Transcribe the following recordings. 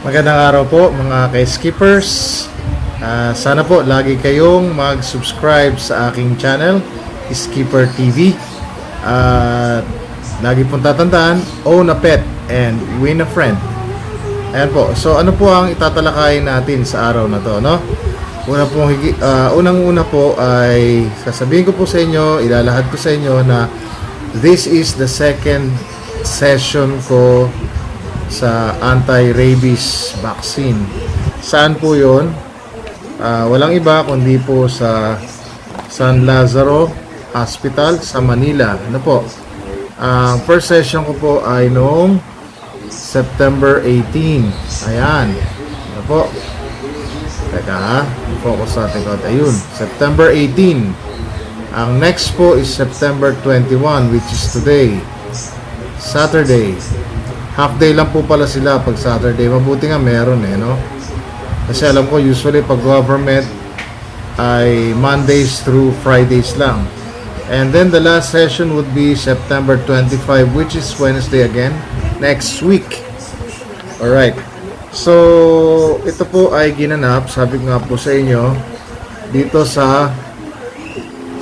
Magandang araw po mga kay-skippers. Ah, sana po lagi kayong mag-subscribe sa aking channel, Skipper TV. At lagi pong tatandaan, own a pet and win a friend. Ayan po. So ano po ang itatalakayin natin sa araw na to, no? Una higi, ah, unang-una po ay sasabihin ko po sa inyo, ilalahad ko sa inyo na this is the second session ko sa anti-rabies vaccine. Saan po 'yon? Ah, walang iba kundi po sa San Lazaro Hospital sa Manila. Ano po? Ang first session ko po ay noong September 18. Ayan. Ano po? Teka ha. Focus natin ko. Ayun. September 18. Ang next po is September 21 which is today. Saturday. Half day lang po pala sila pag Saturday. Mabuti nga meron eh, no? Kasi alam ko usually pag government ay Mondays through Fridays lang. And then the last session would be September 25 which is Wednesday again next week. Alright. So, ito po ay ginanap, sabi nga po sa inyo, dito sa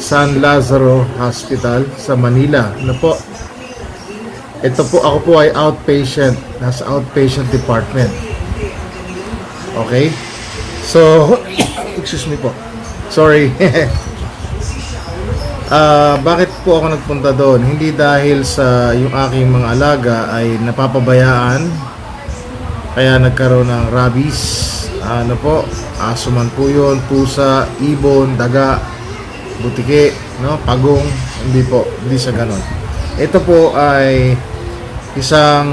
San Lazaro Hospital sa Manila. Ano po? Ito po, ako po ay outpatient, nasa outpatient department. Okay? So, excuse me po. Sorry. Ah, bakit po ako nagpunta doon? Hindi dahil sa yung aking mga alaga ay napapabayaan kaya nagkaroon ng rabies. Ano po? Aso man po yun, pusa, ibon, daga, butike, no? pagong. Hindi po, hindi sa ganon. Ito po ay isang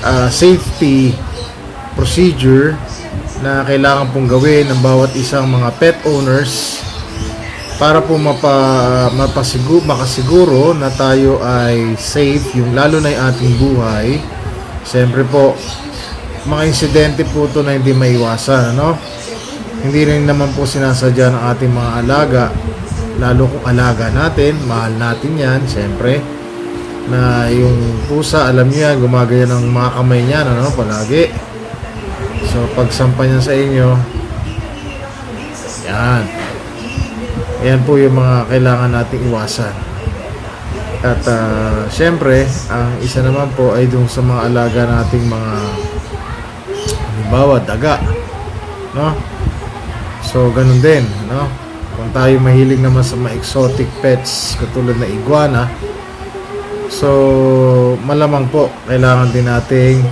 ah, safety procedure na kailangan pong gawin ng bawat isang mga pet owners para po mapa, mapasigu, makasiguro na tayo ay safe, yung lalo na yung ating buhay. Siyempre po, mga insidente po ito na hindi maiwasan, ano? Hindi rin naman po sinasadya ng ating mga alaga, lalo kung alaga natin, mahal natin yan, siyempre. Na yung pusa, alam niyo yan, gumagaya ng mga kamay niya, ano, palagi. So, pagsampa niya sa inyo, yan. Ayan po yung mga kailangan nating iwasan. At ah, syempre, ang isa naman po ay dun sa mga alaga nating mga halimbawa, daga. No? So, ganun din, no? Kung tayo mahilig naman sa mga exotic pets katulad na iguana, so malamang po kailangan din nating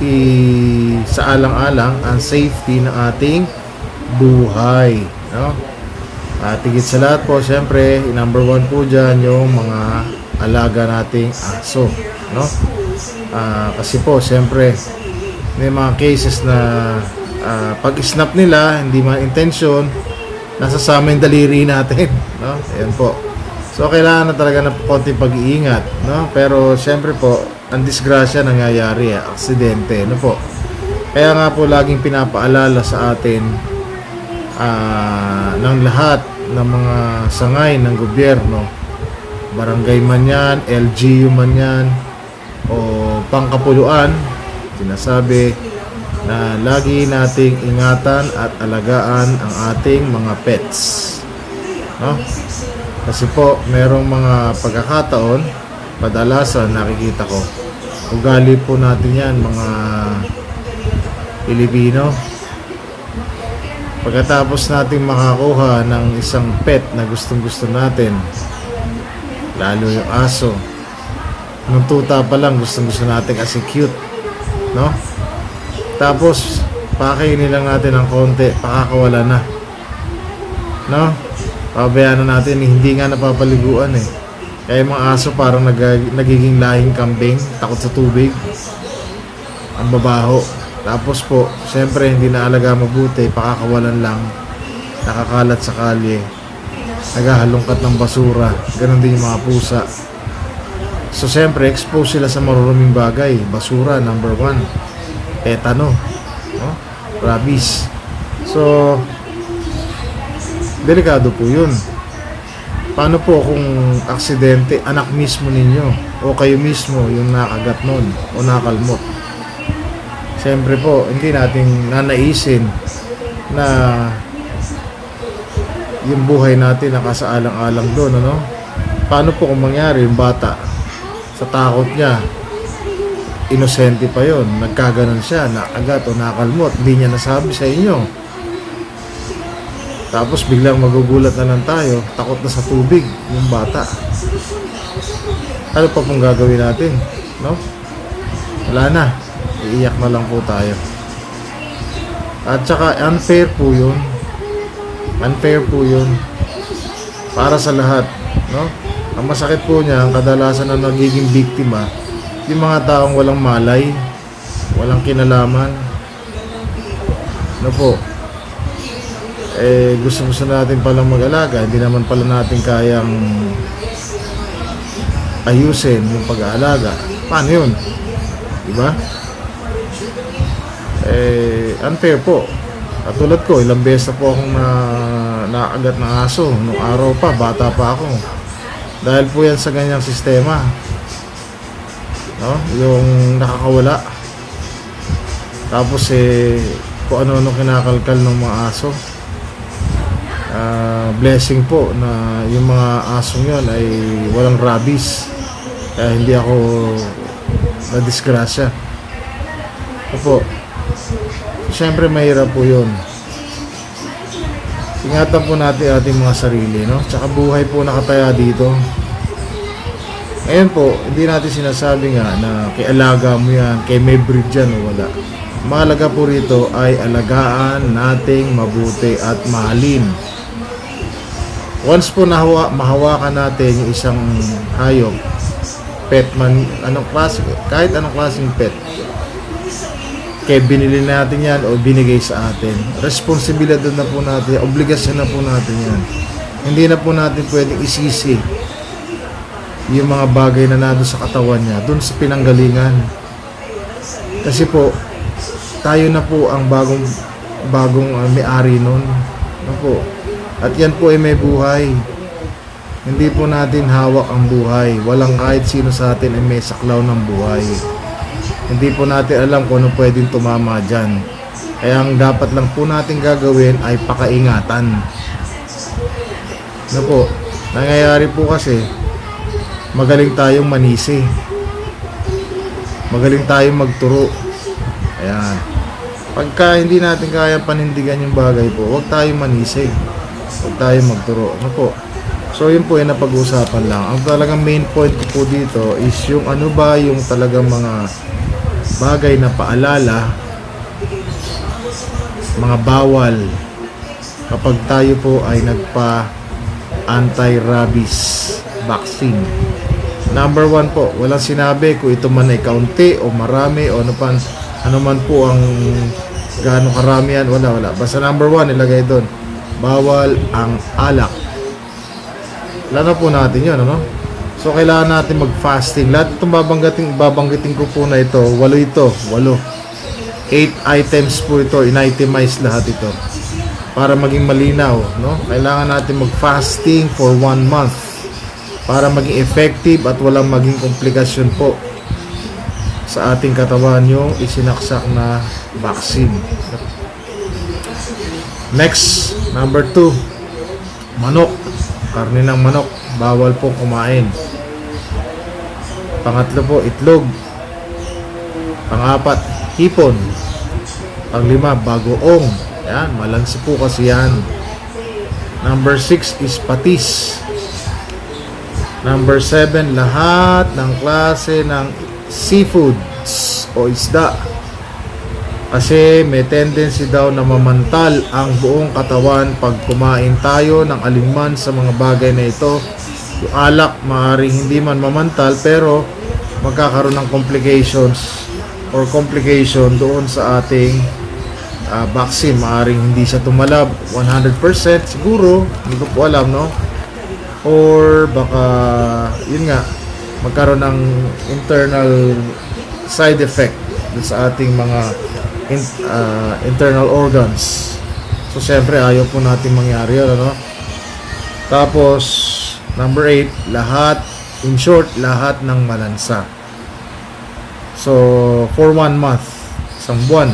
i sa alang-alang ang safety ng ating buhay, no? At higit sa lahat po, syempre, number one po dyan yung mga alaga nating aso. No? Ah, kasi po, syempre, may mga cases na ah, pag-snap nila, hindi man intention, nasa sa amin daliri natin. No? Ayan po. So, kailangan na talaga ng konting pag-iingat. No? Pero, syempre po, ang disgrasya nangyayari, eh, aksidente. No po? Kaya nga po, laging pinapaalala sa atin ah, ng lahat ng mga sangay ng gobyerno barangay man yan, LGU man yan o pangkapuluan sinasabi na lagi nating ingatan at alagaan ang ating mga pets no? kasi po merong mga pagkakataon padalasan nakikita ko ugali po natin yan mga Pilipino Pagkatapos natin makakuha ng isang pet na gustong gusto natin, lalo yung aso, nung tuta pa lang gustong gusto natin kasi cute, no? Tapos, pakainin lang natin ng konti, pakakawala na. No? Pabayaan na natin, hindi nga napapaliguan eh. Kaya mga aso parang nag nagiging lahing kambing, takot sa tubig. Ang babaho. Tapos po, siyempre hindi na alaga mabuti, pakakawalan lang, nakakalat sa kalye, naghahalongkat ng basura, ganun din yung mga pusa. So siyempre, expose sila sa maruruming bagay, basura, number one, tetano, no? rabies. So, delikado po yun. Paano po kung aksidente, anak mismo ninyo, o kayo mismo yung nakagat nun, o nakalmot? Siyempre po, hindi natin nanaisin na yung buhay natin nakasaalang-alang doon, ano? Paano po kung mangyari yung bata sa takot niya, inosente pa yon nagkaganon siya, nakagat o nakalmot, hindi niya nasabi sa inyo. Tapos biglang magugulat na lang tayo, takot na sa tubig yung bata. Ano pa pong gagawin natin? No? Wala na. Iiyak na lang po tayo. At saka unfair po yun. Unfair po yun. Para sa lahat. No? Ang masakit po niya, ang kadalasan na nagiging biktima, yung mga taong walang malay, walang kinalaman. Ano po? Eh, gusto gusto natin palang mag-alaga, hindi naman pala natin kayang ayusin yung pag-aalaga. Paano yun? Diba? Eh, unfair po. Katulad ko, ilang beses na po akong na, naagat ng aso. Nung araw pa, bata pa ako. Dahil po yan sa ganyang sistema. No? Yung nakakawala. Tapos eh, kung ano-ano kinakalkal ng mga aso. Ah, blessing po na yung mga asong yon ay walang rabies. Kaya hindi ako na-disgrasya. Opo. Siyempre mahirap po yun. Ingatan po natin ating mga sarili, no? Tsaka buhay po nakataya dito. Ngayon po, hindi natin sinasabi nga na kay alaga mo yan, kay may breed dyan o wala. Mahalaga po rito ay alagaan nating mabuti at mahalin. Once po nahawa, mahawakan natin yung isang hayop, pet man, anong klase, kahit anong klaseng pet, kaya binili natin yan o binigay sa atin. Responsibilidad na po natin, obligasyon na po natin yan. Hindi na po natin pwedeng isisi yung mga bagay na nado sa katawan niya, dun sa pinanggalingan. Kasi po, tayo na po ang bagong bagong uh, may-ari nun. Ano po? At yan po ay may buhay. Hindi po natin hawak ang buhay. Walang kahit sino sa atin ay may saklaw ng buhay. Hindi po natin alam kung ano pwedeng tumama dyan. Kaya ang dapat lang po natin gagawin ay pakaingatan. Ano po? Nangyayari po kasi, magaling tayong manisi. Magaling tayong magturo. Ayan. Pagka hindi natin kaya panindigan yung bagay po, huwag tayong manisi. Huwag tayong magturo. Ano po? So yun po yung napag-usapan lang. Ang talagang main point ko po dito is yung ano ba yung talagang mga bagay na paalala mga bawal kapag tayo po ay nagpa anti-rabies vaccine. Number one po, walang sinabi kung ito man ay kaunti o marami o ano, pan, ano man po ang gaano karami yan, wala, wala. Basta number one, ilagay doon. Bawal ang alak. Na po natin yun, ano? So, kailangan natin mag-fasting. Lahat itong babanggitin, babanggitin ko po na ito, walo ito, walo. 8 items po ito, in-itemize lahat ito. Para maging malinaw, no? Kailangan natin mag-fasting for one month para maging effective at walang maging komplikasyon po sa ating katawan yung isinaksak na vaccine. Next, number 2, manok. Karne ng manok, bawal po kumain. Pangatlo po, itlog. Pangapat, hipon. Panglima, bagoong. Yan, malansi po kasi yan. Number 6 is patis. Number 7, lahat ng klase ng seafoods o isda. Kasi may tendency daw na mamantal ang buong katawan pag kumain tayo ng alinman sa mga bagay na ito. Yung alak, maaaring hindi man mamantal pero magkakaroon ng complications or complication doon sa ating uh, vaccine. Maaaring hindi siya tumalab 100% siguro. Hindi ko po alam, no? Or baka, yun nga, magkaroon ng internal side effect sa ating mga in, uh, internal organs. So, syempre, ayaw po natin mangyari yun, ano? Tapos, number 8, lahat, in short, lahat ng malansa. So, for one month, isang buwan.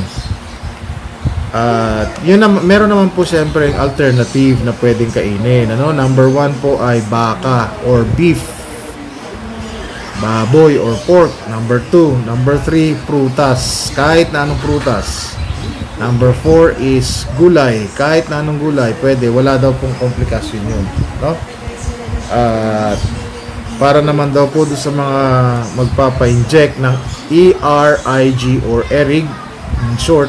At yun naman, meron naman po siyempre alternative na pwedeng kainin. Ano? Number one po ay baka or beef. Baboy or pork. Number two. Number three, prutas. Kahit na anong prutas. Number four is gulay. Kahit na anong gulay, pwede. Wala daw pong komplikasyon yun. No? At para naman daw po doon sa mga magpapa-inject ng ERIG or ERIG in short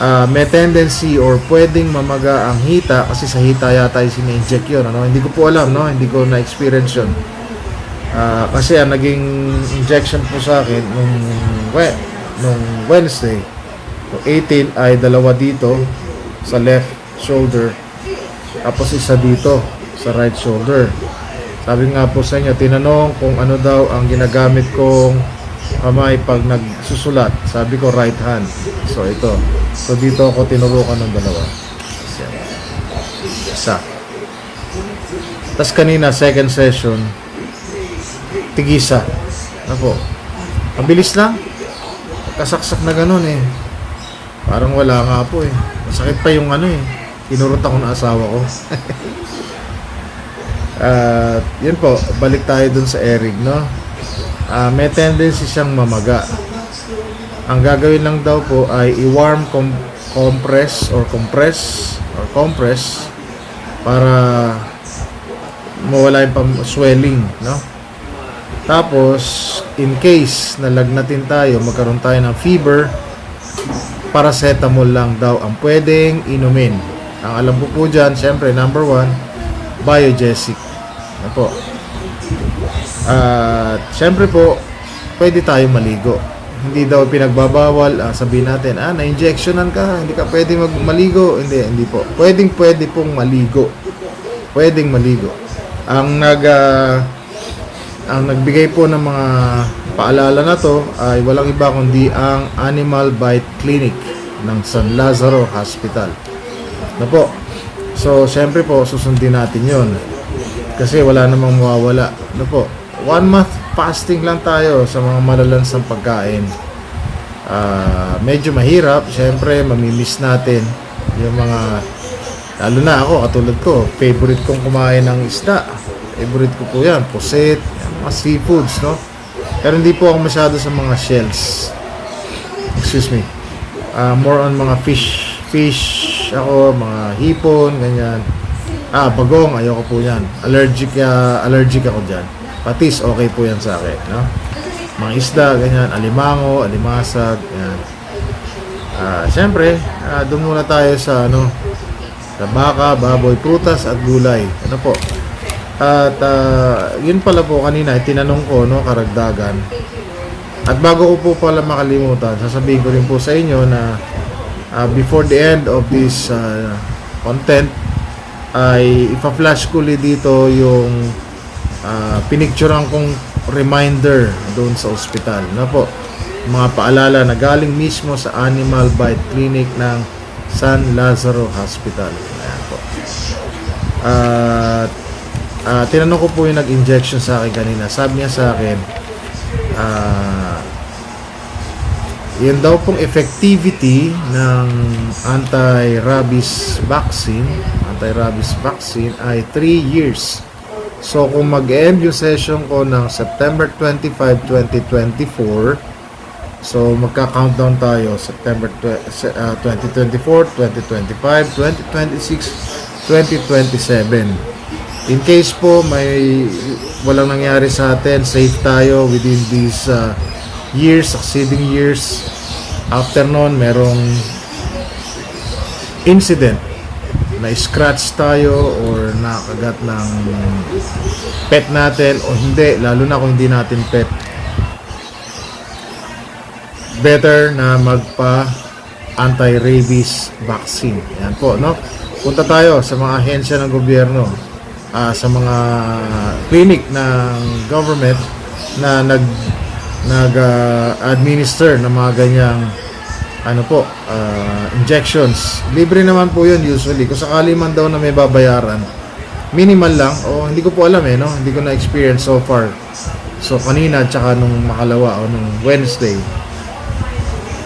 ah, may tendency or pwedeng mamaga ang hita kasi sa hita yata yung sina-inject yun ano? hindi ko po alam no? hindi ko na-experience yun Ah, kasi ang naging injection po sa akin nung, we, nung Wednesday nung 18 ay dalawa dito sa left shoulder tapos isa dito sa right shoulder sabi nga po sa inyo, tinanong kung ano daw ang ginagamit kong kamay pag nagsusulat. Sabi ko right hand. So ito. So dito ako tinurukan ng dalawa. Isa. Tapos kanina, second session, tigisa. Po? Ang bilis lang. Kasaksak na ganun eh. Parang wala nga po eh. Masakit pa yung ano eh. Tinurot ako ng asawa ko. At yun po, balik tayo dun sa Eric, no? Ah, may tendency siyang mamaga. Ang gagawin lang daw po ay i-warm com- compress or compress or compress para mawala yung pam- swelling, no? Tapos, in case nalagnatin tayo, magkaroon tayo ng fever, paracetamol lang daw ang pwedeng inumin. Ang alam ko po dyan, syempre, number one, biogesic. Ano po? At syempre po, pwede tayo maligo. Hindi daw pinagbabawal, ah, sabihin natin, ah, na-injectionan ka, hindi ka pwede mag maligo. Hindi, hindi po. Pwedeng pwede pong maligo. Pwedeng maligo. Ang nag ah, ang nagbigay po ng mga paalala na to ay walang iba kundi ang Animal Bite Clinic ng San Lazaro Hospital. Na po. So, syempre po, susundin natin yon Kasi wala namang mawawala. Ano po? One month fasting lang tayo sa mga malalansang pagkain. Ah, medyo mahirap. Syempre, mamimiss natin yung mga lalo na ako, katulad ko, favorite kong kumain ng isda. Favorite ko po yan, pusit, yan, mga seafoods, no? Pero hindi po ako masyado sa mga shells. Excuse me. Ah, more on mga fish, fish ako, mga hipon, ganyan. Ah, bagong, ayoko po yan. Allergic, ah, allergic ako dyan. Patis, okay po yan sa akin, no? Mga isda, ganyan, alimango, alimasag, yan. Ah, siyempre, ah, doon muna tayo sa, ano, sa baka, baboy, prutas, at gulay. Ano po? At, ah, yun pala po kanina, tinanong ko, no, karagdagan. At bago ko po pala makalimutan, sasabihin ko rin po sa inyo na uh, before the end of this uh, content ay ipa-flash ko dito yung uh, pinicturean kong reminder doon sa ospital. Na po, mga paalala na galing mismo sa Animal Bite Clinic ng San Lazaro Hospital. Ayan po. At uh, tinanong ko po yung nag-injection sa akin kanina. Sabi niya sa akin, ah, yun daw pong effectivity ng anti-rabies vaccine, anti-rabies vaccine ay 3 years. So kung mag-end yung session ko ng September 25, 2024, so magka-countdown tayo September tw- se- ah, 2024, 2025, 2026, 2027. In case po may walang nangyari sa atin, safe tayo within these uh, years, succeeding years. After nun, merong incident na scratch tayo or nakagat ng pet natin o hindi, lalo na kung hindi natin pet. Better na magpa anti-rabies vaccine. Yan po, no? Punta tayo sa mga ahensya ng gobyerno, ah, sa mga clinic ng government na nag nag-administer ng mga ganyang ano po, ah, injections. Libre naman po yun usually. Kung sakali man daw na may babayaran, minimal lang. O hindi ko po alam eh, no? Hindi ko na-experience so far. So kanina, tsaka nung makalawa o nung Wednesday,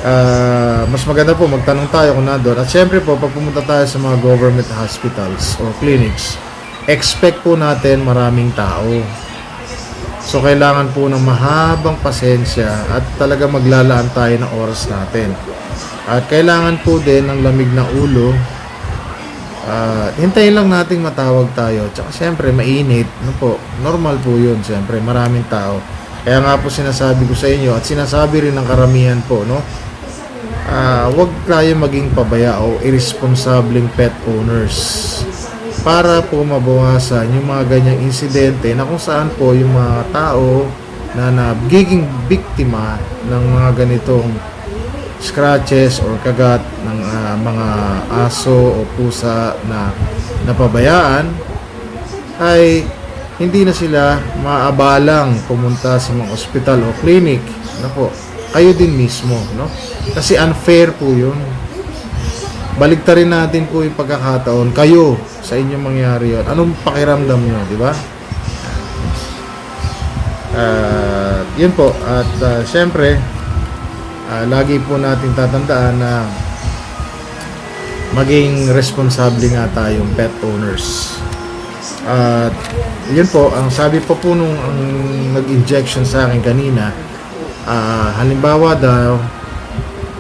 ah, mas maganda po magtanong tayo kung nandun. At syempre po, pag pumunta tayo sa mga government hospitals or clinics, expect po natin maraming tao. So, kailangan po ng mahabang pasensya at talaga maglalaan tayo ng oras natin. At kailangan po din ng lamig na ulo. Ah, hintayin lang nating matawag tayo. Tsaka syempre, mainit. Ano po, normal po yun. Syempre, maraming tao. Kaya nga po sinasabi ko sa inyo at sinasabi rin ng karamihan po, no? Ah, wag tayo maging pabaya o irresponsibleng pet owners para po mabawasan yung mga ganyang insidente na kung saan po yung mga tao na nagiging biktima ng mga ganitong scratches or kagat ng ah, mga aso o pusa na napabayaan ay hindi na sila maabalang pumunta sa mga ospital o clinic. Po, kayo din mismo, no? Kasi unfair po yun. Baligtarin natin po yung pagkakataon. Kayo, sa inyong mangyari yun. Anong pakiramdam nyo, di ba? Ah, yun po. At ah, syempre, ah, lagi po natin tatandaan na maging responsable nga tayong pet owners. At yun po, ang sabi po po nung ang nag-injection sa akin kanina, ah, halimbawa daw,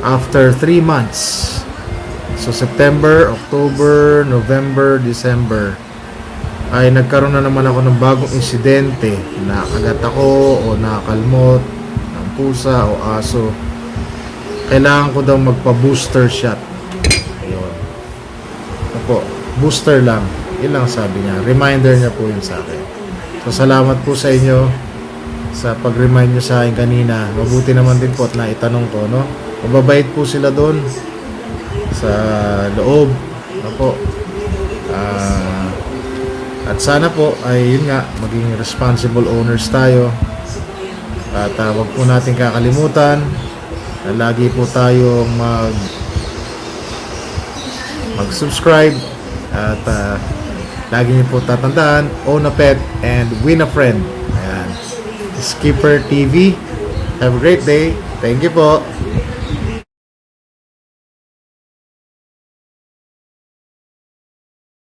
after 3 months, so September, October, November, December, ay nagkaroon na naman ako ng bagong insidente. Nakagat ako o nakakalmot ng pusa o aso. Kailangan ko daw magpa-booster shot. Ayun. Ano po, booster lang. Yun lang sabi niya. Reminder niya po yun sa akin. So, salamat po sa inyo sa pag-remind niyo sa akin kanina. Mabuti naman din po at naitanong ko, no? Mababait po sila doon sa loob. Ano po? Ah, at sana po ay yun nga, maging responsible owners tayo. At uh, wag po natin kakalimutan na lagi po tayong mag mag-subscribe at uh, lagi niyo po tatandaan, own a pet and win a friend. Ayan. Skipper TV. Have a great day. Thank you po.